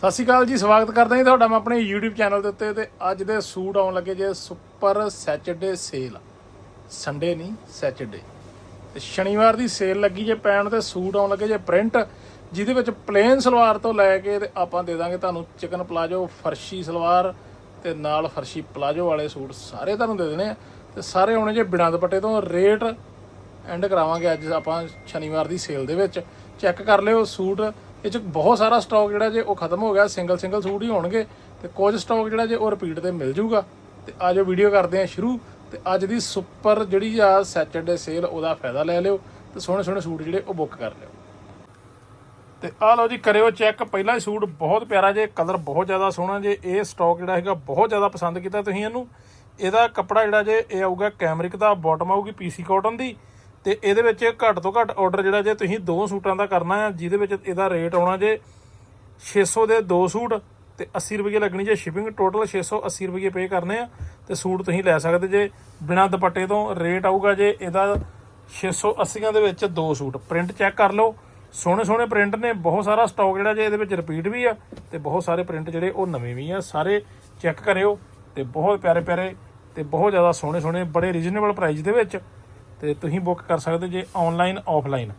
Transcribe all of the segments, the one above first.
ਸਤਿ ਸ਼੍ਰੀ ਅਕਾਲ ਜੀ, ਸਵਾਗਤ ਕਰਦਾ ਹਾਂ ਤੁਹਾਡਾ। ਮੈਂ ਆਪਣੇ YouTube ਚੈਨਲ ਦੇ ਉੱਤੇ ਤੇ ਅੱਜ ਦੇ ਸੂਟ ਆਉਣ ਲੱਗੇ ਜੇ ਸੁਪਰ ਸੈਚਰਡੇ ਸੇਲ ਸੰਡੇ ਨਹੀਂ ਸੈਚਰਡੇ ਤੇ ਸ਼ਨੀਵਾਰ ਦੀ ਸੇਲ ਲੱਗੀ ਜੇ ਪੈਣ ਤੇ ਸੂਟ ਆਉਣ ਲੱਗੇ ਜੇ ਪ੍ਰਿੰਟ ਜਿਹਦੇ ਵਿੱਚ ਪਲੇਨ ਸਲਵਾਰ ਤੋਂ ਲੈ ਕੇ ਤੇ ਆਪਾਂ ਦੇ ਦਾਂਗੇ ਤੁਹਾਨੂੰ ਚਿਕਨ ਪਲਾਜੋ ਫਰਸ਼ੀ ਸਲਵਾਰ ਤੇ ਨਾਲ ਫਰਸ਼ੀ ਪਲਾਜੋ ਵਾਲੇ ਸੂਟ ਸਾਰੇ ਤੁਹਾਨੂੰ ਦੇ ਦੇਣੇ ਆ। ਤੇ ਸਾਰੇ ਆਉਣੇ ਜੇ ਬਿਨਾਂ ਦੁਪੱਟੇ ਤੋਂ। ਰੇਟ ਐਂਡ ਕਰਾਵਾਂਗੇ ਅੱਜ ਆਪਾਂ ਸ਼ਨੀਵਾਰ ਦੀ ਸੇਲ ਦੇ ਵਿੱਚ। ਚੈੱਕ ਕਰ ਲਿਓ ਸੂਟ। ਇਹ ਚ ਬਹੁਤ ਸਾਰਾ ਸਟਾਕ ਜਿਹੜਾ ਜੇ ਉਹ ਖਤਮ ਹੋ ਗਿਆ ਸਿੰਗਲ ਸਿੰਗਲ ਸੂਟ ਹੀ ਹੋਣਗੇ ਤੇ ਕੁਝ ਸਟਾਕ ਜਿਹੜਾ ਜੇ ਉਹ ਰਿਪੀਟ ਤੇ ਮਿਲ ਜੂਗਾ। ਤੇ ਆਜੋ ਵੀਡੀਓ ਕਰਦੇ ਆ ਸ਼ੁਰੂ। ਤੇ ਅੱਜ ਦੀ ਸੁਪਰ ਜਿਹੜੀ ਆ ਸੈਟਰਡੇ ਸੇਲ ਉਹਦਾ ਫਾਇਦਾ ਲੈ ਲਿਓ ਤੇ ਸੋਹਣੇ ਸੋਹਣੇ ਸੂਟ ਜਿਹੜੇ ਉਹ ਬੁੱਕ ਕਰ ਲਿਓ। ਤੇ ਆ ਲਓ ਜੀ, ਕਰਿਓ ਚੈੱਕ ਪਹਿਲਾ ਹੀ ਸੂਟ ਬਹੁਤ ਪਿਆਰਾ ਜੇ ਕਲਰ ਬਹੁਤ ਜ਼ਿਆਦਾ ਸੋਹਣਾ ਜੇ, ਇਹ ਸਟਾਕ ਜਿਹੜਾ ਹੈਗਾ ਬਹੁਤ ਜ਼ਿਆਦਾ ਪਸੰਦ ਕੀਤਾ ਤੁਸੀਂ ਇਹਨੂੰ। ਇਹਦਾ ਕੱਪੜਾ ਜਿਹੜਾ ਜੇ, ਇਹ ਆਊਗਾ ਕੈਮਰਿਕ ਦਾ ਬਾਟਮ ਆਊਗੀ ਪੀਸੀ ਕਾਟਨ ਦੀ। ਤੇ ਇਹਦੇ ਵਿੱਚ ਘੱਟ ਤੋਂ ਘੱਟ ਆਰਡਰ ਜਿਹੜਾ ਜੇ ਤੁਸੀਂ ਦੋ ਸੂਟਾਂ ਦਾ ਕਰਨਾ ਹੈ ਜਿਹਦੇ ਵਿੱਚ ਇਹਦਾ ਰੇਟ ਆਉਣਾ ਜੇ 600 ਦੇ ਦੋ ਸੂਟ ਤੇ 80 ਰੁਪਏ ਲੱਗਣੀ ਜੇ ਸ਼ਿਪਿੰਗ ਟੋਟਲ 680 ਰੁਪਏ ਪੇ ਕਰਨੇ ਆ ਤੇ ਸੂਟ ਤੁਸੀਂ ਲੈ ਸਕਦੇ ਜੇ ਬਿਨਾ ਦੁਪੱਟੇ ਤੋਂ। ਰੇਟ ਆਊਗਾ ਜੇ ਇਹਦਾ 680 ਦੇ ਵਿੱਚ ਦੋ ਸੂਟ। ਪ੍ਰਿੰਟ ਚੈੱਕ ਕਰ ਲਓ। ਸੋਹਣੇ ਸੋਹਣੇ ਪ੍ਰਿੰਟ ਨੇ, ਬਹੁਤ ਸਾਰਾ ਸਟਾਕ ਜਿਹੜਾ ਜੇ ਇਹਦੇ ਵਿੱਚ ਰਿਪੀਟ ਵੀ ਆ ਤੇ ਬਹੁਤ ਸਾਰੇ ਪ੍ਰਿੰਟ ਜਿਹੜੇ ਉਹ ਨਵੇਂ ਵੀ ਆ। ਸਾਰੇ ਚੈੱਕ ਕਰਿਓ ਤੇ ਬਹੁਤ ਪਿਆਰੇ ਪਿਆਰੇ ਤੇ ਬਹੁਤ ਜ਼ਿਆਦਾ ਸੋਹਣੇ ਸੋਹਣੇ ਬੜੇ ਰੀਜ਼ਨੇਬਲ ਪ੍ਰਾਈਸ ਦੇ ਵਿੱਚ ਤੇ ਤੁਸੀਂ ਬੁੱਕ ਕਰ ਸਕਦੇ ਜੇ ਆਨਲਾਈਨ ਆਫਲਾਈਨ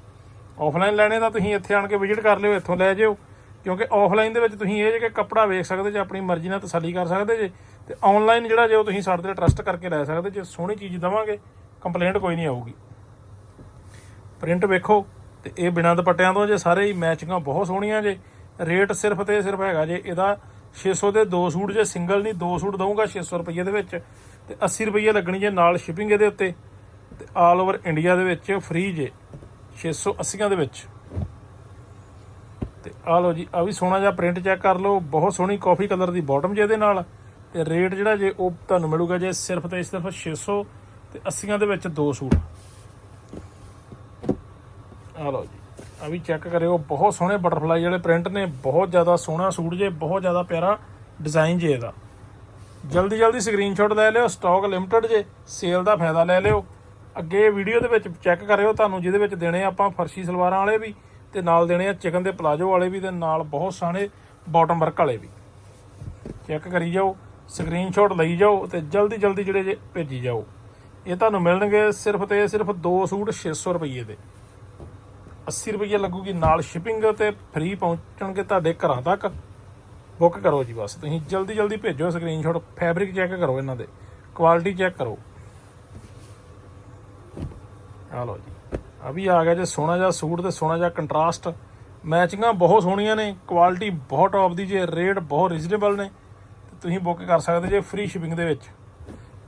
ਆਫਲਾਈਨ ਲੈਣੇ ਤਾਂ ਤੁਸੀਂ ਇੱਥੇ ਆਣ ਕੇ ਵਿਜ਼ਿਟ ਕਰ ਲਿਓ, ਇੱਥੋਂ ਲੈ ਜਿਓ। ਕਿਉਂਕਿ ਆਫਲਾਈਨ ਦੇ ਵਿੱਚ ਤੁਸੀਂ ਇਹ ਜੇ ਕਿ ਕੱਪੜਾ ਵੇਖ ਸਕਦੇ ਜੇ, ਆਪਣੀ ਮਰਜ਼ੀ ਨਾਲ ਤਸੱਲੀ ਕਰ ਸਕਦੇ ਜੇ। ਤੇ ਆਨਲਾਈਨ ਜਿਹੜਾ ਜੇ ਉਹ ਤੁਸੀਂ ਸਾਡੇ ਤੇ ਟਰਸਟ ਕਰਕੇ ਲੈ ਸਕਦੇ ਜੇ, ਸੋਹਣੀ ਚੀਜ਼ ਦਵਾਂਗੇ ਕੰਪਲੇਂਟ ਕੋਈ ਨਹੀਂ ਆਊਗੀ। ਪ੍ਰਿੰਟ ਵੇਖੋ, ਤੇ ਇਹ ਬਿਨਾਂ ਦੁਪੱਟਿਆਂ ਤੋਂ ਜੇ ਸਾਰੇ ਹੀ ਮੈਚਿੰਗਾਂ ਬਹੁਤ ਸੋਹਣੀਆਂ ਜੇ। ਰੇਟ ਸਿਰਫ ਤੇ ਸਿਰਫ ਹੈਗਾ ਜੇ, ਇਹਦਾ 600 ਦੇ ਦੋ ਸੂਟ ਜੇ ਸਿੰਗਲ ਨਹੀਂ, ਦੋ ਸੂਟ ਦਊਂਗਾ 600 ਰੁਪਏ ਦੇ ਵਿੱਚ। ਤੇ 80 ਰੁਪਏ ਲੱਗਣੀ ਜੇ ਨਾਲ ਸ਼ਿਪਿੰਗ ਇਹਦੇ ਉੱਤੇ। ਤੇ ਆਲ ਓਵਰ ਇੰਡੀਆ ਦੇ ਵਿੱਚ ਫ੍ਰੀ ਜੇ 680 ਦੇ ਵਿੱਚ। ਤੇ ਆ ਲਓ ਜੀ ਆ ਵੀ ਸੋਹਣਾ ਜਿਹਾ ਪ੍ਰਿੰਟ ਚੈੱਕ ਕਰ ਲਓ, ਬਹੁਤ ਸੋਹਣੀ ਕਾਫੀ ਕਲਰ ਦੀ ਬਾਟਮ ਜੇ ਇਹਦੇ ਨਾਲ। ਤੇ ਰੇਟ ਜਿਹੜਾ ਜੇ ਉਹ ਤੁਹਾਨੂੰ ਮਿਲੂਗਾ ਜੇ ਸਿਰਫ ਤੇ ਸਿਰਫ 600 ਤੇ 80 ਦੇ ਵਿੱਚ ਦੋ ਸੂਟ। ਆ ਲਓ ਜੀ ਆ ਵੀ ਚੈੱਕ ਕਰਿਓ, ਬਹੁਤ ਸੋਹਣੇ ਬਟਰਫਲਾਈ ਜਿਹੜੇ ਪ੍ਰਿੰਟ ਨੇ, ਬਹੁਤ ਜ਼ਿਆਦਾ ਸੋਹਣਾ ਸੂਟ ਜੇ, ਬਹੁਤ ਜ਼ਿਆਦਾ ਪਿਆਰਾ ਡਿਜ਼ਾਈਨ ਜੇ ਇਹਦਾ। ਜਲਦੀ ਜਲਦੀ ਸਕਰੀਨਸ਼ਾਟ ਲੈ ਲਿਓ ਸਟਾਕ ਲਿਮਟਿਡ ਜੇ ਸੇਲ ਦਾ ਫਾਇਦਾ ਲੈ ਲਿਓ। ਅੱਗੇ ਵੀਡੀਓ ਦੇ ਵਿੱਚ ਚੈੱਕ ਕਰਿਓ ਤੁਹਾਨੂੰ, ਜਿਹਦੇ ਵਿੱਚ ਦੇਣੇ ਆ ਆਪਾਂ ਫਰਸ਼ੀ ਸਲਵਾਰਾਂ ਵਾਲੇ ਵੀ ਤੇ ਨਾਲ ਦੇਣੇ ਆ ਚਿਕਨ ਦੇ ਪਲਾਜੋ ਵਾਲੇ ਵੀ ਤੇ ਨਾਲ ਬਹੁਤ ਸਾਰੇ ਬਾਟਮ ਵਰਕ ਵਾਲੇ ਵੀ। ਚੈੱਕ ਕਰੀ ਜਾਓ ਸਕਰੀਨਸ਼ਾਟ ਲਈ ਜਾਓ ਤੇ ਜਲਦੀ ਜਲਦੀ ਜਿਹੜੇ ਜੇ ਭੇਜੀ ਜਾਓ। ਇਹ ਤੁਹਾਨੂੰ ਮਿਲਣਗੇ ਸਿਰਫ ਤੇ ਸਿਰਫ ਦੋ ਸੂਟ 600 ਰੁਪਏ ਦੇ। 80 ਰੁਪਏ ਲੱਗੂਗੀ ਨਾਲ ਸ਼ਿਪਿੰਗ ਤੇ ਫ੍ਰੀ ਪਹੁੰਚਣਗੇ ਤੁਹਾਡੇ ਘਰਾਂ ਤੱਕ। ਬੁੱਕ ਕਰੋ ਜੀ ਬਸ, ਤੁਸੀਂ ਜਲਦੀ ਜਲਦੀ ਭੇਜੋ ਸਕਰੀਨਸ਼ਾਟ ਫੈਬਰਿਕ ਚੈੱਕ ਕਰੋ ਇਹਨਾਂ ਦੇ। ਕੁਆਲਿਟੀ ਚੈੱਕ ਕਰੋ। ਆ ਲਓ ਜੀ। ਆ ਵੀ ਆ ਗਿਆ ਜੇ ਸੋਹਣਾ ਜਿਹਾ ਸੂਟ ਤੇ ਸੋਹਣਾ ਜਿਹਾ ਕੰਟਰਾਸਟ। ਮੈਚਿੰਗਾਂ ਬਹੁਤ ਸੋਹਣੀਆਂ ਨੇ ਕੁਆਲਿਟੀ ਬਹੁਤ ਟੌਪ ਦੀ ਜੇ ਰੇਟ ਬਹੁਤ ਰੀਜ਼ਨੇਬਲ ਨੇ। ਤੇ ਤੁਸੀਂ ਬੁੱਕ ਕਰ ਸਕਦੇ ਜੇ ਫ੍ਰੀ ਸ਼ਿਪਿੰਗ ਦੇ ਵਿੱਚ,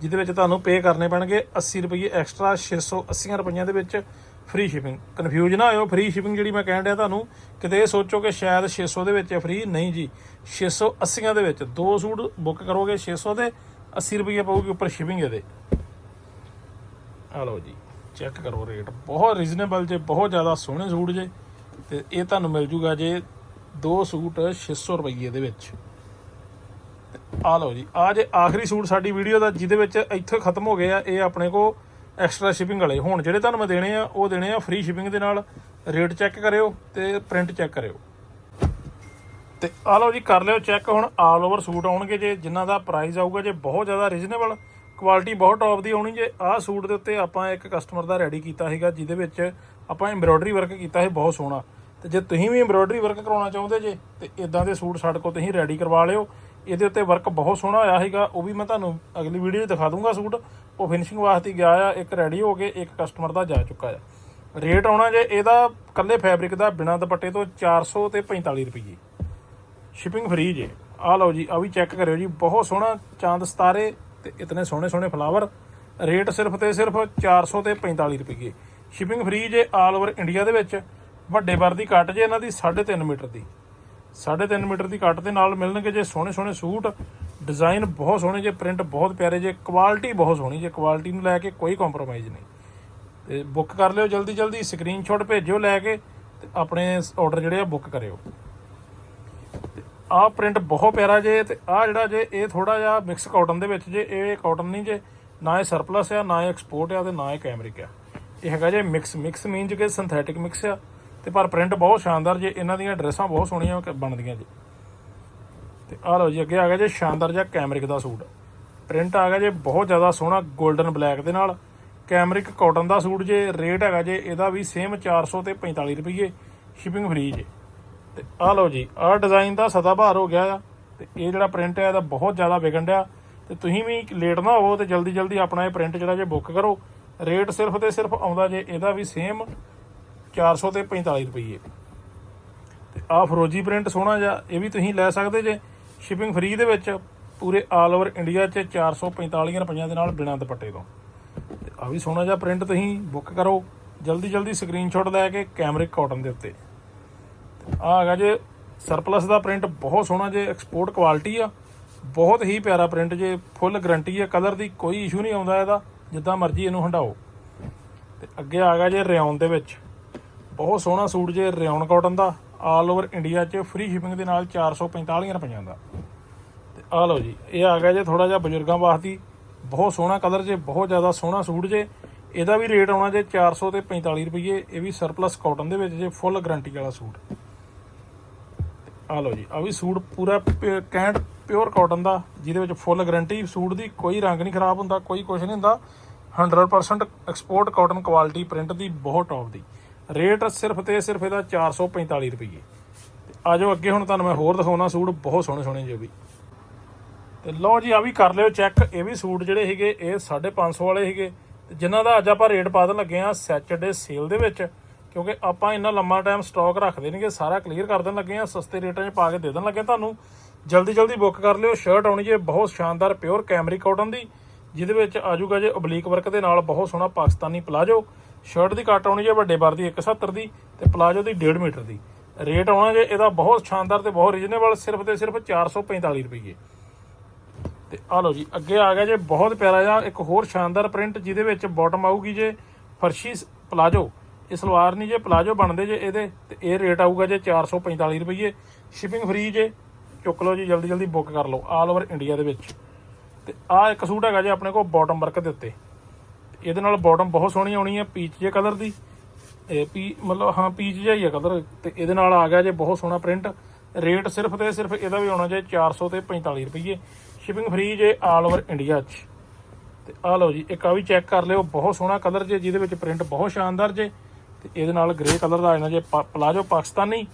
ਜਿਹਦੇ ਵਿੱਚ ਤੁਹਾਨੂੰ ਪੇ ਕਰਨੇ ਪੈਣਗੇ 80 ਰੁਪਏ ਐਕਸਟਰਾ 680 ਰੁਪਈਆਂ ਦੇ ਵਿੱਚ ਫ੍ਰੀ ਸ਼ਿਪਿੰਗ ਕਨਫਿਊਜ਼ ਨਾ ਹੋਇਓ ਫ੍ਰੀ ਸ਼ਿਪਿੰਗ ਜਿਹੜੀ ਮੈਂ ਕਹਿਣ ਡਿਆ ਤੁਹਾਨੂੰ, ਕਿਤੇ ਇਹ ਸੋਚੋ ਕਿ ਸ਼ਾਇਦ 600 ਦੇ ਵਿੱਚ ਹੈ ਫ੍ਰੀ ਨਹੀਂ ਜੀ। 680 ਦੇ ਵਿੱਚ ਦੋ ਸੂਟ ਬੁੱਕ ਕਰੋਗੇ 600 ਦੇ 80 ਰੁਪਏ ਪਊਗੀ ਉੱਪਰ ਸ਼ਿਪਿੰਗ ਇਹਦੇ। ਆ ਲਓ ਜੀ। ਚੈੱਕ ਕਰੋ ਰੇਟ। ਬਹੁਤ ਰੀਜ਼ਨੇਬਲ ਜੇ, ਬਹੁਤ ਜ਼ਿਆਦਾ ਸੋਹਣੇ ਸੂਟ ਜੇ, ਤੇ ਇਹ ਤੁਹਾਨੂੰ ਮਿਲ ਜੂਗਾ ਜੇ ਦੋ ਸੂਟ 600 ਰੁਪਏ ਦੇ ਵਿੱਚ। ਆ ਲਓ ਜੀ ਆ ਜੇ ਆਖਰੀ ਸੂਟ ਸਾਡੀ ਵੀਡੀਓ ਦਾ, ਜਿਹਦੇ ਵਿੱਚ ਇੱਥੇ ਖਤਮ ਹੋ ਗਏ ਆ, ਇਹ ਆਪਣੇ ਕੋ ਐਕਸਟਰਾ ਸ਼ਿਪਿੰਗ ਵਾਲੇ। ਹੁਣ ਜਿਹੜੇ ਤੁਹਾਨੂੰ ਮੈਂ ਦੇਣੇ ਆ, ਉਹ ਦੇਣੇ ਆ ਫ੍ਰੀ ਸ਼ਿਪਿੰਗ ਦੇ ਨਾਲ। ਰੇਟ ਚੈੱਕ ਕਰਿਓ ਤੇ ਪ੍ਰਿੰਟ ਚੈੱਕ ਕਰਿਓ। ਤੇ ਆ ਲਓ ਜੀ, ਕਰ ਲਿਓ ਚੈੱਕ। ਹੁਣ ਆਲ ਓਵਰ ਸੂਟ ਆਉਣਗੇ ਜੇ, ਜਿਨ੍ਹਾਂ ਦਾ ਪ੍ਰਾਈਸ ਆਊਗਾ ਜੇ, ਬਹੁਤ ਜ਼ਿਆਦਾ ਰੀਜ਼ਨੇਬਲ ਕੁਆਲਿਟੀ ਬਹੁਤ ਟੌਪ ਦੀ ਆਉਣੀ ਜੇ ਆਹ ਸੂਟ ਦੇ ਉੱਤੇ ਆਪਾਂ ਇੱਕ ਕਸਟਮਰ ਦਾ ਰੈਡੀ ਕੀਤਾ ਸੀਗਾ, ਜਿਹਦੇ ਵਿੱਚ ਆਪਾਂ ਐਮਬ੍ਰੋਇਡਰੀ ਵਰਕ ਕੀਤਾ ਸੀ, ਬਹੁਤ ਸੋਹਣਾ। ਤੇ ਜੇ ਤੁਸੀਂ ਵੀ ਐਮਬ੍ਰੋਇਡਰੀ ਵਰਕ ਕਰਾਉਣਾ ਚਾਹੁੰਦੇ ਜੇ, ਤੇ ਇਦਾਂ ਦੇ ਸੂਟ ਸਾਡੇ ਕੋਲ ਤੁਸੀਂ ਰੈਡੀ ਕਰਵਾ ਲਿਓ। ਇਹਦੇ ਉੱਤੇ ਵਰਕ ਬਹੁਤ ਸੋਹਣਾ ਹੋਇਆ ਸੀਗਾ, ਉਹ ਵੀ ਮੈਂ ਤੁਹਾਨੂੰ ਅਗਲੀ ਵੀਡੀਓ 'ਚ ਦਿਖਾ ਦੂੰਗਾ ਸੂਟ। ਉਹ ਫਿਨਿਸ਼ਿੰਗ ਵਾਸਤੇ ਗਿਆ ਆ, ਇੱਕ ਰੈਡੀ ਹੋ ਕੇ ਇੱਕ ਕਸਟਮਰ ਦਾ ਜਾ ਚੁੱਕਾ ਆ। ਰੇਟ ਆਉਣਾ ਜੇ, ਇਹਦਾ ਕੱਲੇ ਫੈਬਰਿਕ ਦਾ ਬਿਨਾਂ ਦੁਪੱਟੇ ਤੋਂ 400 ਤੇ 45 ਰੁਪਏ ਸ਼ਿਪਿੰਗ ਫ੍ਰੀ ਜੇ। ਆ ਲਓ ਜੀ ਆ ਵੀ ਚੈੱਕ ਕਰਿਓ ਜੀ, ਬਹੁਤ ਸੋਹਣਾ ਚਾਂਦ ਸਤਾਰੇ ਤੇ ਇਤਨੇ ਸੋਹਣੇ ਸੋਹਣੇ ਫਲਾਵਰ, ਰੇਟ ਸਿਰਫ ਤੇ ਸਿਰਫ 400 ਤੇ 45 ਰੁਪਏ ਸ਼ਿਪਿੰਗ ਫ੍ਰੀ ਜੇ ਆਲ ਓਵਰ ਇੰਡੀਆ ਦੇ ਵਿੱਚ, ਵੱਡੇ ਬਰ ਦੀ ਕੱਟ ਜੇ ਇਹਨਾਂ ਦੀ 3.5 ਮੀਟਰ ਦੀ। 3.5 ਮੀਟਰ ਦੀ ਕੱਟ ਦੇ ਨਾਲ ਮਿਲਣਗੇ ਜੇ ਸੋਹਣੇ ਸੋਹਣੇ ਸੂਟ। ਡਿਜ਼ਾਈਨ ਬਹੁਤ ਸੋਹਣੇ ਜੇ ਪ੍ਰਿੰਟ ਬਹੁਤ ਪਿਆਰੇ ਜੇ ਕੁਆਲਿਟੀ ਬਹੁਤ ਸੋਹਣੀ ਜੇ ਕੁਆਲਿਟੀ ਨੂੰ ਲੈ ਕੇ ਕੋਈ ਕੰਪਰੋਮਾਈਜ਼ ਨਹੀਂ। ਤੇ ਬੁੱਕ ਕਰ ਲਿਓ ਜਲਦੀ ਜਲਦੀ ਸਕਰੀਨਸ਼ਾਟ ਭੇਜਿਓ ਲੈ ਕੇ ਤੇ ਆਪਣੇ ਆਰਡਰ ਜਿਹੜੇ ਆ ਬੁੱਕ ਕਰਿਓ। ਆਹ ਪ੍ਰਿੰਟ ਬਹੁਤ ਪਿਆਰਾ ਜੇ ਤੇ ਆਹ ਜਿਹੜਾ ਜੇ ਇਹ ਥੋੜਾ ਜਿਹਾ ਮਿਕਸ ਕਾਟਨ ਦੇ ਵਿੱਚ ਜੇ, ਇਹ ਕਾਟਨ ਨਹੀਂ ਜੇ, ਨਾ ਇਹ ਸਰਪਲਸ ਆ, ਨਾ ਇਹ ਐਕਸਪੋਰਟ ਆ ਤੇ ਨਾ ਇਹ ਕੈਮਰਿਕ ਆ। ਇਹ ਹੈਗਾ ਜੇ ਮਿਕਸ ਮਿਕਸ ਮੀਨਸ ਕਿ ਸਿੰਥੈਟਿਕ ਮਿਕਸ ਆ ਤੇ ਪਰ ਪ੍ਰਿੰਟ ਬਹੁਤ ਸ਼ਾਨਦਾਰ ਜੇ, ਇਹਨਾਂ ਦੀਆਂ ਡਰੈਸਾਂ ਬਹੁਤ ਸੋਹਣੀਆਂ ਬਣਦੀਆਂ ਜੀ। ਤੇ ਆਹ ਲਓ ਜੀ, ਅੱਗੇ ਆ ਗਿਆ ਜੇ ਸ਼ਾਨਦਾਰ ਜਿਹਾ ਕੈਮਰਿਕ ਦਾ ਸੂਟ। ਪ੍ਰਿੰਟ ਆ ਗਿਆ ਜੇ ਬਹੁਤ ਜ਼ਿਆਦਾ ਸੋਹਣਾ 골ਡਨ ਬਲੈਕ ਦੇ ਨਾਲ। ਕੈਮਰਿਕ ਕਾਟਨ ਦਾ ਸੂਟ ਜੇ ਰੇਟ ਹੈਗਾ ਜੇ, ਇਹਦਾ ਵੀ ਸੇਮ 400 ਤੇ 45 ਰੁਪਏ ਸ਼ਿਪਿੰਗ ਫ੍ਰੀ ਜੇ। ਤੇ ਆਹ ਲਓ ਜੀ, ਆਹ ਡਿਜ਼ਾਈਨ ਦਾ ਸਦਾਬਹਾਰ ਹੋ ਗਿਆ ਆ ਤੇ ਇਹ ਜਿਹੜਾ ਪ੍ਰਿੰਟ ਆ, ਇਹਦਾ ਬਹੁਤ ਜ਼ਿਆਦਾ ਵਿਕਣ ਡਿਆ। ਤੇ ਤੁਸੀਂ ਵੀ ਲੇਟ ਨਾ ਹੋਵੋ ਤੇ ਜਲਦੀ ਜਲਦੀ ਆਪਣਾ ਇਹ ਪ੍ਰਿੰਟ ਜਿਹੜਾ ਜੇ ਬੁੱਕ ਕਰੋ। ਰੇਟ ਸਿਰਫ ਤੇ ਸਿਰਫ ਆਉਂਦਾ ਜੇ, ਇਹਦਾ ਵੀ ਸੇਮ 400 ਤੇ 45 ਰੁਪਏ ਤੇ ਆਹ ਫਰੋਜੀ ਪ੍ਰਿੰਟ ਸੋਹਣਾ ਜਿਹਾ, ਇਹ ਵੀ ਤੁਸੀਂ ਲੈ ਸਕਦੇ ਜੇ। ਸ਼ਿਪਿੰਗ ਫ੍ਰੀ ਦੇ ਵਿੱਚ ਪੂਰੇ ਆਲ ਓਵਰ ਇੰਡੀਆ 'ਚ 445 ਰੁਪਈਆਂ ਦੇ ਨਾਲ ਬਿਨਾਂ ਦੁਪੱਟੇ ਤੋਂ। ਤੇ ਆ ਵੀ ਸੋਹਣਾ ਜਿਹਾ ਪ੍ਰਿੰਟ ਤੁਸੀਂ ਬੁੱਕ ਕਰੋ। ਜਲਦੀ ਜਲਦੀ ਸਕਰੀਨਸ਼ਾਟ ਲੈ ਕੇ ਕੈਮਰਿਕ ਕਾਟਨ ਦੇ ਉੱਤੇ। ਆ ਹੈਗਾ ਜੇ ਸਰਪਲਸ ਦਾ ਪ੍ਰਿੰਟ ਬਹੁਤ ਸੋਹਣਾ ਜੇ ਐਕਸਪੋਰਟ ਕੁਆਲਿਟੀ ਆ, ਬਹੁਤ ਹੀ ਪਿਆਰਾ ਪ੍ਰਿੰਟ ਜੇ ਫੁੱਲ ਗਰੰਟੀ ਆ ਕਲਰ ਦੀ ਕੋਈ ਇਸ਼ੂ ਨਹੀਂ ਆਉਂਦਾ ਇਹਦਾ, ਜਿੱਦਾਂ ਮਰਜ਼ੀ ਇਹਨੂੰ ਹੰਡਾਓ। ਤੇ ਅੱਗੇ ਆ ਗਿਆ ਜੇ ਰਿਓਨ ਦੇ ਵਿੱਚ। ਬਹੁਤ ਸੋਹਣਾ ਸੂਟ ਜੇ ਰਿਆਉਨ ਕਾਟਨ ਦਾ ਆਲ ਓਵਰ ਇੰਡੀਆ 'ਚ ਫ੍ਰੀ ਸ਼ਿਪਿੰਗ ਦੇ ਨਾਲ 445 ਰੁਪਈਆਂ ਦਾ। ਤੇ ਆ ਲਓ ਜੀ, ਇਹ ਆ ਗਿਆ ਜੇ ਥੋੜਾ ਜਿਹਾ ਬਜ਼ੁਰਗਾਂ ਵਾਸਤੇ। ਬਹੁਤ ਸੋਹਣਾ ਕਲਰ ਜੇ, ਬਹੁਤ ਜ਼ਿਆਦਾ ਸੋਹਣਾ ਸੂਟ ਜੇ। ਇਹਦਾ ਵੀ ਰੇਟ ਆਉਣਾ ਜੇ 400 ਤੇ 45 ਰੁਪਏ ਇਹ ਵੀ ਸਰਪਲਸ ਕਾਟਨ ਦੇ ਵਿੱਚ ਜੇ ਫੁੱਲ ਗਾਰੰਟੀ ਵਾਲਾ ਸੂਟ। ਆ ਲਓ ਜੀ ਆ ਵੀ ਸੂਟ ਪੂਰਾ ਪ- ਕੈਂਟ ਪਿਓਰ ਕਾਟਨ ਦਾ, ਜਿਹਦੇ ਵਿੱਚ ਫੁੱਲ ਗਾਰੰਟੀ ਸੂਟ ਦੀ ਕੋਈ ਰੰਗ ਨਹੀਂ ਖਰਾਬ ਹੁੰਦਾ, ਕੋਈ ਕੁਝ ਨਹੀਂ ਹੁੰਦਾ। 100% ਐਕਸਪੋਰਟ ਕਾਟਨ ਕੁਆਲਿਟੀ ਪ੍ਰਿੰਟ ਦੀ ਬਹੁਤ ਟੌਪ ਦੀ। ਰੇਟ ਸਿਰਫ ਤੇ ਸਿਰਫ ਇਹਦਾ 445 ਰੁਪਏ ਤੇ ਆ ਜਾਓ ਅੱਗੇ, ਹੁਣ ਤੁਹਾਨੂੰ ਮੈਂ ਹੋਰ ਦਿਖਾਉਣਾ ਸੂਟ, ਬਹੁਤ ਸੋਹਣੇ ਸੋਹਣੇ ਜਿਹੇ ਵੀ। ਤੇ ਲਓ ਜੀ ਆ ਵੀ ਕਰ ਲਿਓ ਚੈੱਕ, ਇਹ ਵੀ ਸੂਟ ਜਿਹੜੇ ਹੈਗੇ ਇਹ 550 ਵਾਲੇ ਸੀਗੇ। ਤੇ ਜਿਨ੍ਹਾਂ ਦਾ ਅੱਜ ਆਪਾਂ ਰੇਟ ਪਾ ਦੇਣ ਲੱਗੇ ਆ ਸੈਚਰਡੇ ਸੇਲ ਦੇ ਵਿੱਚ ਕਿਉਂਕਿ ਆਪਾਂ ਇੰਨਾ ਲੰਮਾ ਟਾਈਮ ਸਟਾਕ ਰੱਖਦੇ ਨਹੀਂਗੇ ਸਾਰਾ ਕਲੀਅਰ ਕਰ ਦੇਣ ਲੱਗੇ ਆ, ਸਸਤੇ ਰੇਟਾਂ 'ਚ ਪਾ ਕੇ ਦੇ ਦੇਣ ਲੱਗੇ ਤੁਹਾਨੂੰ। ਜਲਦੀ ਜਲਦੀ ਬੁੱਕ ਕਰ ਲਿਓ ਸ਼ਰਟ ਆਉਣੀ ਜੇ, ਬਹੁਤ ਸ਼ਾਨਦਾਰ ਪਿਓਰ ਕੈਮਰੀ ਕਾਟਨ ਦੀ, ਜਿਹਦੇ ਵਿੱਚ ਆਜੂਗਾ ਜੇ ਓਬਲੀਕ ਵਰਕ ਦੇ ਨਾਲ ਬਹੁਤ ਸੋਹਣਾ ਪਾਕਿਸਤਾਨੀ ਪਲਾਜੋ ਸ਼ਰਟ ਦੀ ਕੱਟ ਆਉਣੀ ਜੇ, ਵੱਡੇ ਬਾਰ ਦੀ 170 ਦੀ, ਤੇ ਪਲਾਜੋ ਦੀ 1.5 ਮੀਟਰ ਦੀ। ਰੇਟ ਆਉਣਾ ਜੇ, ਇਹਦਾ ਬਹੁਤ ਸ਼ਾਨਦਾਰ ਤੇ ਬਹੁਤ ਰੀਜਨੇਬਲ ਸਿਰਫ ਤੇ ਸਿਰਫ 445 ਰੁਪਏ ਤੇ ਆ ਲਓ ਜੀ, ਅੱਗੇ ਆ ਗਿਆ ਜੇ, ਬਹੁਤ ਪਿਆਰਾ ਜਿਹਾ ਇੱਕ ਹੋਰ ਸ਼ਾਨਦਾਰ ਪ੍ਰਿੰਟ ਜਿਹਦੇ ਵਿੱਚ ਬਾਟਮ ਆਊਗੀ ਜੇ, ਫਰਸ਼ੀ ਸ- ਪਲਾਜੋ ਇਹ ਸਲਵਾਰ ਨਹੀਂ ਜੇ, ਪਲਾਜੋ ਬਣਦੇ ਜੇ ਇਹਦੇ, ਤੇ ਇਹ ਰੇਟ ਆਊਗਾ ਜੇ 445 ਰੁਪਏ ਸ਼ਿਪਿੰਗ ਫ੍ਰੀ ਜੇ, ਚੁੱਕ ਲਓ ਜੀ, ਜਲਦੀ ਜਲਦੀ ਬੁੱਕ ਕਰ ਲਓ ਆਲ ਓਵਰ ਇੰਡੀਆ ਦੇ ਵਿੱਚ। ਤੇ ਆ ਇੱਕ ਸੂਟ ਹੈਗਾ ਜੇ ਆਪਣੇ ਕੋਲ ਬਾਟਮ ਵਰਕ ਦੇ ਉੱਤੇ। ਇਹਦੇ ਨਾਲ ਬਾਟਮ ਬਹੁਤ ਸੋਹਣੀ ਆਉਣੀ ਹੈ ਪੀਚ ਜੇ ਕਲਰ ਦੀ। ਇਹ ਪੀ, ਮਤਲਬ ਹਾਂ ਪੀਚ ਜਿਹਾ ਹੀ ਹੈ ਕਲਰ ਤੇ ਇਹਦੇ ਨਾਲ ਆ ਗਿਆ ਜੇ ਬਹੁਤ ਸੋਹਣਾ ਪ੍ਰਿੰਟ ਰੇਟ ਸਿਰਫ ਤੇ ਸਿਰਫ ਇਹਦਾ ਵੀ ਆਉਣਾ ਜੇ 400 ਤੇ 45 ਰੁਪਏ ਸ਼ਿਪਿੰਗ ਫ੍ਰੀ ਜੇ ਆਲ ਓਵਰ ਇੰਡੀਆ 'ਚ। ਤੇ ਆ ਲਓ ਜੀ, ਇੱਕ ਆ ਵੀ ਚੈੱਕ ਕਰ ਲਿਓ, ਬਹੁਤ ਸੋਹਣਾ ਕਲਰ ਜੇ, ਜਿਹਦੇ ਵਿੱਚ ਪ੍ਰਿੰਟ ਬਹੁਤ ਸ਼ਾਨਦਾਰ ਜੇ। ਤੇ ਇਹਦੇ ਨਾਲ ਗ੍ਰੇ ਕਲਰ ਦਾ ਆ ਜਾਣਾ ਜੇ ਪਲਾਜੋ ਪਾਕਿਸਤਾਨੀ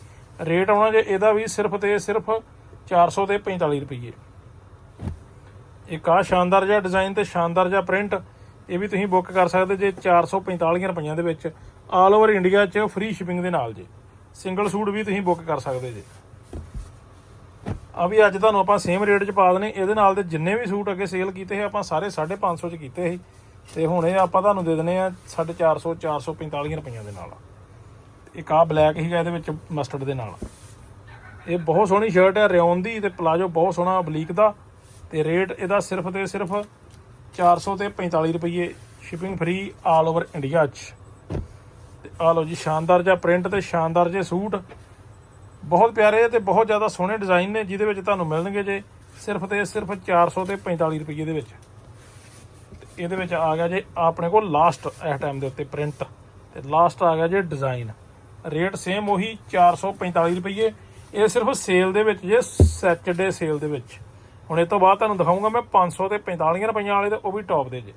ਰੇਟ ਆਉਣਾ ਜੇ ਇਹਦਾ ਵੀ ਸਿਰਫ ਤੇ ਸਿਰਫ 400 ਤੇ 45 ਰੁਪਏ ਇੱਕ ਆ ਸ਼ਾਨਦਾਰ ਜਿਹਾ ਡਿਜ਼ਾਈਨ ਤੇ ਸ਼ਾਨਦਾਰ ਜਿਹਾ ਪ੍ਰਿੰਟ ਇਹ ਵੀ ਤੁਸੀਂ ਬੁੱਕ ਕਰ ਸਕਦੇ ਜੇ 445 ਰੁਪਈਆਂ ਦੇ ਵਿੱਚ ਆਲ ਓਵਰ ਇੰਡੀਆ 'ਚ ਫ੍ਰੀ ਸ਼ਿਪਿੰਗ ਦੇ ਨਾਲ ਜੇ। ਸਿੰਗਲ ਸੂਟ ਵੀ ਤੁਸੀਂ ਬੁੱਕ ਕਰ ਸਕਦੇ ਜੇ। ਆ ਵੀ ਅੱਜ ਤੁਹਾਨੂੰ ਆਪਾਂ ਸੇਮ ਰੇਟ 'ਚ ਪਾ ਦਨੇ ਇਹਦੇ ਨਾਲ ਦੇ ਜਿੰਨੇ ਵੀ ਸੂਟ ਅੱਗੇ ਸੇਲ ਕੀਤੇ ਸੀ, ਆਪਾਂ ਸਾਰੇ 550 'ਚ ਕੀਤੇ ਸੀ। ਤੇ ਹੁਣ ਇਹ ਆਪਾਂ ਤੁਹਾਨੂੰ ਦੇ ਦਨੇ ਆ 450 445 ਰੁਪਈਆਂ ਦੇ ਨਾਲ। ਇੱਕ ਆ ਬਲੈਕ ਸੀਗਾ ਇਹਦੇ ਵਿੱਚ ਮਸਟਰਡ ਦੇ ਨਾਲ। ਇਹ ਬਹੁਤ ਸੋਹਣੀ ਸ਼ਰਟ ਹੈ ਰਿਓਨ ਦੀ ਤੇ ਪਲਾਜੋ ਬਹੁਤ ਸੋਹਣਾ ਬਲੀਕ ਦਾ ਤੇ ਰੇਟ ਇਹਦਾ ਸਿਰਫ ਤੇ ਸਿਰਫ 400 ਤੇ 45 ਰੁਪਏ shipping free all over India 'ਚ। ਤੇ ਆ ਲਓ ਜੀ, ਸ਼ਾਨਦਾਰ ਜਿਹਾ ਪ੍ਰਿੰਟ ਤੇ ਸ਼ਾਨਦਾਰ ਜੇ ਸੂਟ। ਬਹੁਤ ਪਿਆਰੇ ਤੇ ਬਹੁਤ ਜ਼ਿਆਦਾ ਸੋਹਣੇ ਡਿਜ਼ਾਈਨ ਨੇ, ਜਿਹਦੇ ਵਿੱਚ ਤੁਹਾਨੂੰ ਮਿਲਣਗੇ ਜੇ ਸਿਰਫ ਤੇ ਸਿਰਫ 400 ਤੇ 45 ਰੁਪਏ ਦੇ ਵਿੱਚ। ਇਹਦੇ ਵਿੱਚ ਆ ਗਿਆ ਜੇ ਆਪਣੇ ਕੋਲ ਲਾਸਟ ਇਸ ਟਾਈਮ ਦੇ ਉੱਤੇ ਪ੍ਰਿੰਟ ਤੇ ਲਾਸਟ ਆ ਗਿਆ ਜੇ ਡਿਜ਼ਾਈਨ ਰੇਟ ਸੇਮ ਉਹੀ 445 ਰੁਪਏ ਇਹ ਸਿਰਫ ਸੇਲ ਦੇ ਵਿੱਚ ਜੇ ਸੈਚਰਡੇ ਸੇਲ ਦੇ ਵਿੱਚ। ਹੁਣ ਇਹ ਤੋਂ ਬਾਅਦ ਤੁਹਾਨੂੰ ਦਿਖਾਉਂਗਾ ਮੈਂ 500 ਤੇ 45 ਰੁਪਈਆਂ ਵਾਲੇ ਤੇ ਉਹ ਵੀ ਟੌਪ ਦੇ ਜੇ।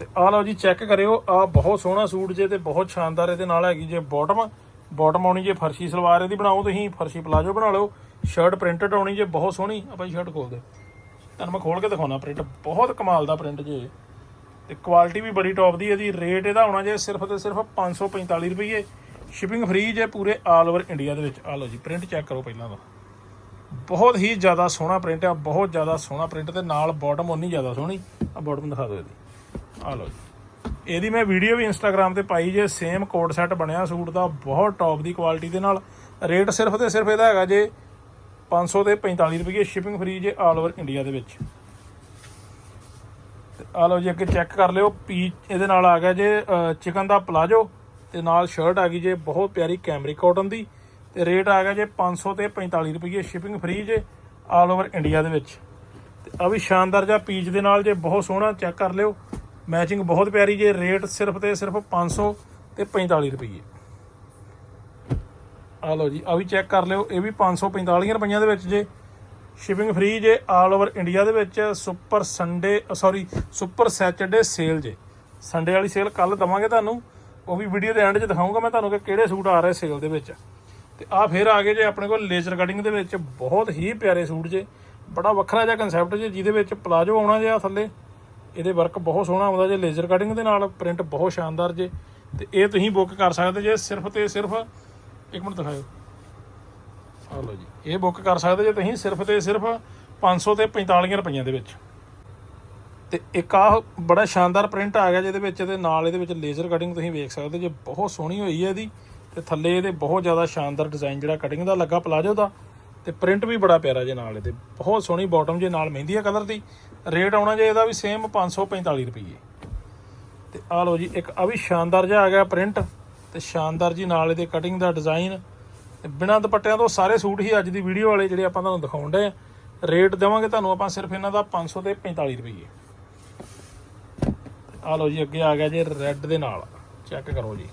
ਤੇ ਆ ਲਓ ਜੀ ਚੈੱਕ ਕਰਿਓ ਆ ਬਹੁਤ ਸੋਹਣਾ ਸੂਟ ਜੇ ਤੇ ਬਹੁਤ ਸ਼ਾਨਦਾਰ ਇਹਦੇ ਨਾਲ ਹੈਗੀ ਜੇ ਬਾਟਮ ਬਾਟਮ ਆਉਣੀ ਜੇ ਫਰਸ਼ੀ ਸਲਵਾਰ ਇਹਦੀ ਬਣਾਓ ਤੁਸੀਂ, ਫਰਸ਼ੀ ਪਲਾਜੋ ਬਣਾ ਲਓ। ਸ਼ਰਟ ਪ੍ਰਿੰਟਡ ਆਉਣੀ ਜੇ, ਬਹੁਤ ਸੋਹਣੀ। ਆਪਾਂ ਸ਼ਰਟ ਖੋਲ ਦੇ ਤੁਹਾਨੂੰ ਮੈਂ ਖੋਲ ਕੇ ਦਿਖਾਉਣਾ ਪ੍ਰਿੰਟ ਬਹੁਤ ਕਮਾਲ ਦਾ ਪ੍ਰਿੰਟ ਜੇ ਤੇ ਕੁਆਲਿਟੀ ਵੀ ਬੜੀ ਟੌਪ ਦੀ ਇਹਦੀ ਰੇਟ ਇਹਦਾ ਹੋਣਾ ਜੇ ਸਿਰਫ ਤੇ ਸਿਰਫ 545 ਰੁਪਏ ਸ਼ਿਪਿੰਗ ਫ੍ਰੀ ਜੇ ਪੂਰੇ ਆਲ ਓਵਰ ਇੰਡੀਆ ਦੇ ਵਿੱਚ। ਆ ਲਓ ਜੀ ਪ੍ਰਿੰਟ ਚੈੱਕ ਕਰੋ ਪਹਿਲਾਂ ਦਾ ਬਹੁਤ ਹੀ ਜ਼ਿਆਦਾ ਸੋਹਣਾ ਪ੍ਰਿੰਟ ਆ, ਬਹੁਤ ਜ਼ਿਆਦਾ ਸੋਹਣਾ ਪ੍ਰਿੰਟ ਤੇ ਨਾਲ ਬਾਟਮ ਉਨੀ ਜ਼ਿਆਦਾ ਸੋਹਣੀ। ਆ ਬਾਟਮ ਦਿਖਾ ਦਿਓ ਇਹਦੀ। ਆ ਲਓ ਜੀ। ਇਹਦੀ ਮੈਂ ਵੀਡੀਓ ਵੀ ਇੰਸਟਾਗ੍ਰam ਤੇ ਪਾਈ ਜੇ ਸੇਮ ਕੋਡ ਸੈੱਟ ਬਣਿਆ ਸੂਟ ਦਾ, ਬਹੁਤ ਟੌਪ ਦੀ ਕੁਆਲਿਟੀ ਦੇ ਨਾਲ। ਰੇਟ ਸਿਰਫ ਤੇ ਸਿਰਫ ਇਹਦਾ ਹੈਗਾ ਜੇ 500 ਤੇ 45 ਰੁਪਏ ਸ਼ਿਪਿੰਗ ਫ੍ਰੀ ਜੇ ਆਲ ਓਵਰ ਇੰਡੀਆ ਦੇ ਵਿੱਚ। ਆ ਲਓ ਜੀ, ਅੱਗੇ ਚੈੱਕ ਕਰ ਲਿਓ ਪੀਚ ਇਹਦੇ ਨਾਲ ਆ ਗਿਆ ਜੇ ਚਿਕਨ ਦਾ ਪਲਾਜੋ ਤੇ ਨਾਲ ਸ਼ਰਟ ਆ ਗਈ ਜੇ, ਬਹੁਤ ਪਿਆਰੀ ਕੈਮਰੀ ਕਾਟਨ ਦੀ, ਤੇ ਰੇਟ ਆ ਗਿਆ ਜੇ 500 ਤੇ 45 ਰੁਪਏ ਸ਼ਿਪਿੰਗ ਫ੍ਰੀ ਜੇ ਆਲ ਓਵਰ ਇੰਡੀਆ ਦੇ ਵਿੱਚ। ਤੇ ਆ ਵੀ ਸ਼ਾਨਦਾਰ ਜਿਹਾ ਪੀਚ ਦੇ ਨਾਲ ਜੇ, ਬਹੁਤ ਸੋਹਣਾ ਚੈੱਕ ਕਰ ਲਿਓ। ਮੈਚਿੰਗ ਬਹੁਤ ਪਿਆਰੀ ਜੇ ਰੇਟ ਸਿਰਫ ਤੇ ਸਿਰਫ 500 ਤੇ 45 ਰੁਪਏ ਆ ਲਓ ਜੀ ਆ ਵੀ ਚੈੱਕ ਕਰ ਲਿਓ, ਇਹ ਵੀ 545 ਰੁਪਈਆਂ ਦੇ ਵਿੱਚ ਜੇ ਸ਼ਿਪਿੰਗ ਫ੍ਰੀ ਜੇ ਆਲ ਓਵਰ ਇੰਡੀਆ ਦੇ ਵਿੱਚ super Sunday sorry super Saturday sale ਜੇ। ਸੰਡੇ ਵਾਲੀ ਸੇਲ ਕੱਲ ਦਵਾਂਗੇ ਤੁਹਾਨੂੰ। ਉਹ ਵੀ ਵੀਡੀਓ ਦੇ ਐਂਡ 'ਚ ਦਿਖਾਉਂਗਾ ਮੈਂ ਤੁਹਾਨੂੰ ਕਿ ਕਿਹੜੇ ਸੂਟ ਆ ਰਹੇ ਸੇਲ ਦੇ ਵਿੱਚ। ਤੇ ਆ ਫਿਰ ਆ ਗਏ ਜੇ ਆਪਣੇ ਕੋਲ ਲੇਜ਼ਰ ਕਟਿੰਗ ਦੇ ਵਿੱਚ। ਬਹੁਤ ਹੀ ਪਿਆਰੇ ਸੂਟ ਜੇ। ਬੜਾ ਵੱਖਰਾ ਜਿਹਾ ਕਨਸੈਪਟ ਜੇ, ਜਿਹਦੇ ਵਿੱਚ ਪਲਾਜੋ ਆਉਣਾ ਜੇ ਆ ਥੱਲੇ। ਇਹਦੇ ਵਰਕ ਬਹੁਤ ਸੋਹਣਾ ਆਉਂਦਾ ਜੇ ਲੇਜ਼ਰ ਕਟਿੰਗ ਦੇ ਨਾਲ। ਪ੍ਰਿੰਟ ਬਹੁਤ ਸ਼ਾਨਦਾਰ ਜੇ। ਤੇ ਇਹ ਤੁਸੀਂ ਬੁੱਕ ਕਰ ਸਕਦੇ ਜੇ ਸਿਰਫ ਤੇ ਸਿਰਫ। ਇੱਕ ਮਿੰਟ ਦਿਖਾਓ ਆ ਲਓ ਜੀ। ਇਹ ਬੁੱਕ ਕਰ ਸਕਦੇ ਜੇ ਤੁਸੀਂ ਸਿਰਫ ਤੇ ਸਿਰਫ 500 ਤੇ 45 ਰੁਪਈਆਂ ਦੇ ਵਿੱਚ। ਤੇ ਇੱਕ ਆਹ ਬੜਾ ਸ਼ਾਨਦਾਰ ਪ੍ਰਿੰਟ ਆ ਗਿਆ ਜਿਹਦੇ ਵਿੱਚ ਤੇ ਨਾਲ ਇਹਦੇ ਵਿੱਚ ਲੇਜ਼ਰ ਕਟਿੰਗ ਤੁਸੀਂ ਵੇਖ ਸਕਦੇ ਜੇ। ਬਹੁਤ ਸੋਹਣੀ ਹੋਈ ਹੈ ਇਹਦੀ। ਤੇ ਥੱਲੇ ਇਹਦੇ ਬਹੁਤ ਜ਼ਿਆਦਾ ਸ਼ਾਨਦਾਰ ਡਿਜ਼ਾਈਨ ਜਿਹੜਾ ਕਟਿੰਗ ਦਾ ਲੱਗਾ ਪਲਾਜੋ ਦਾ। ਤੇ ਪ੍ਰਿੰਟ ਵੀ ਬੜਾ ਪਿਆਰਾ ਜੇ ਨਾਲ ਇਹਦੇ। ਬਹੁਤ ਸੋਹਣੀ ਬਾਟਮ ਜੇ ਨਾਲ ਮਹਿੰਦੀ ਆ ਕਲਰ ਦੀ। ਰੇਟ ਆਉਣਾ ਜੇ ਇਹਦਾ ਵੀ ਸੇਮ 545 ਰੁਪਏ ਤੇ ਆ ਲਓ ਜੀ, ਇੱਕ ਆ ਵੀ ਸ਼ਾਨਦਾਰ ਜਿਹਾ ਆ ਗਿਆ ਪ੍ਰਿੰਟ। ਤੇ ਸ਼ਾਨਦਾਰ ਜੀ ਨਾਲ ਇਹਦੇ ਕਟਿੰਗ ਦਾ ਡਿਜ਼ਾਈਨ ਬਿਨਾਂ ਦੁਪੱਟਿਆਂ ਤੋਂ ਸਾਰੇ ਸੂਟ ਹੀ ਅੱਜ ਦੀ ਵੀਡੀਓ ਵਾਲੇ ਜਿਹੜੇ ਆਪਾਂ ਤੁਹਾਨੂੰ ਦਿਖਾਉਣ ਡਏ ਆ। ਰੇਟ ਦੇਵਾਂਗੇ ਤੁਹਾਨੂੰ ਆਪਾਂ ਸਿਰਫ ਇਹਨਾਂ ਦਾ 500 ਤੇ 45 ਰੁਪਏ ਆ ਲਓ ਜੀ, ਅੱਗੇ ਆ ਗਿਆ ਜੀ ਰੈੱਡ ਦੇ ਨਾਲ। ਚੈੱਕ ਕਰੋ ਜੀ।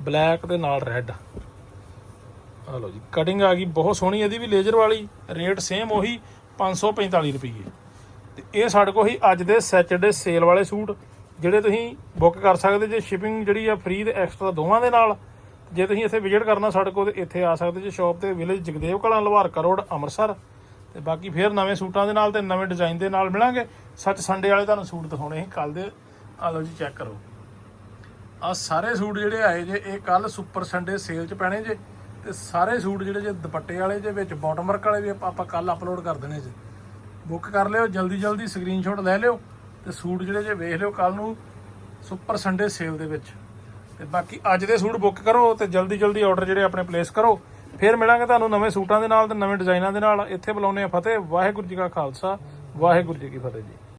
ਬਲੈਕ ਦੇ ਨਾਲ ਰੈੱਡ ਆ ਲਓ ਜੀ ਕਟਿੰਗ ਆ ਗਈ, ਬਹੁਤ ਸੋਹਣੀ ਇਹਦੀ ਵੀ ਲੇਜ਼ਰ ਵਾਲੀ। ਰੇਟ ਸੇਮ ਉਹੀ 545 ਰੁਪਏ ਤੇ ਇਹ ਸਾਡੇ ਕੋਲ ਹੀ ਅੱਜ ਦੇ ਸੈਚਰਡੇ ਸੇਲ ਵਾਲੇ ਸੂਟ, ਜਿਹੜੇ ਤੁਸੀਂ ਬੁੱਕ ਕਰ ਸਕਦੇ ਜੇ। ਸ਼ਿਪਿੰਗ ਜਿਹੜੀ ਆ ਫ੍ਰੀ ਤੇ ਐਕਸਟਰਾ ਦੋਵਾਂ ਦੇ ਨਾਲ। ਜੇ ਤੁਸੀਂ ਇੱਥੇ ਵਿਜ਼ਿਟ ਕਰਨਾ ਸਾਡੇ ਕੋਲ, ਤੇ ਇੱਥੇ ਆ ਸਕਦੇ ਜੇ ਸ਼ਾਪ ਤੇ ਵਿਲੇਜ ਜਗਦੇਵ ਕਲਾਂ ਲਵਾਰ ਕਰੋੜ, ਅੰਮ੍ਰਿਤਸਰ। ਤੇ ਬਾਕੀ ਫੇਰ ਨਵੇਂ ਸੂਟਾਂ ਦੇ ਨਾਲ ਤੇ ਨਵੇਂ ਡਿਜ਼ਾਈਨ ਦੇ ਨਾਲ ਮਿਲਾਂਗੇ। ਸੱਚ ਸੰਡੇ ਵਾਲੇ ਤੁਹਾਨੂੰ ਸੂਟ ਦਿਖਾਉਣੇ ਸੀ ਕੱਲ ਦੇ। ਆ ਲਓ ਜੀ ਚੈੱਕ ਕਰੋ। ਆ ਸਾਰੇ ਸੂਟ ਜਿਹੜੇ ਆਏ ਜੇ, ਇਹ ਕੱਲ ਸੁਪਰ ਸੰਡੇ ਸੇਲ 'ਚ ਪੈਣੇ ਜੇ। ਤੇ ਸਾਰੇ ਸੂਟ ਜਿਹੜੇ ਜੇ ਦੁਪੱਟੇ ਵਾਲੇ ਜੇ, ਵਿੱਚ ਬਾਟਮ ਵਰਕ ਵਾਲੇ ਵੀ ਆਪਾਂ- ਆਪਾਂ ਕੱਲ ਅਪਲੋਡ ਕਰ ਦੇਣੇ ਜੇ। ਬੁੱਕ ਕਰ ਲਿਓ, ਜਲਦੀ ਜਲਦੀ ਸਕਰੀਨਸ਼ਾਟ ਲੈ ਲਿਓ। ਤੇ ਸੂਟ ਜਿਹੜੇ ਜੇ ਵੇਖ ਲਿਓ ਕੱਲ ਨੂੰ ਸੁਪਰ ਸੰਡੇ ਸੇਲ ਦੇ ਵਿੱਚ। ਤੇ ਬਾਕੀ ਅੱਜ ਦੇ ਸੂਟ ਬੁੱਕ ਕਰੋ ਤੇ ਜਲਦੀ ਜਲਦੀ ਆਰਡਰ ਜਿਹੜੇ ਆਪਣੇ ਪਲੇਸ ਕਰੋ। ਫਿਰ ਮਿਲਾਂਗੇ ਤੁਹਾਨੂੰ ਨਵੇਂ ਸੂਟਾਂ ਦੇ ਨਾਲ ਤੇ ਨਵੇਂ ਡਿਜ਼ਾਈਨਾਂ ਦੇ ਨਾਲ। ਇੱਥੇ ਬੁਲਾਉਨੇ ਆ ਫਤਿਹ। ਵਾਹਿਗੁਰੂ ਜੀ ਕਾ ਖਾਲਸਾ, ਵਾਹਿਗੁਰੂ ਜੀ ਕੀ ਫਤਿਹ ਜੀ।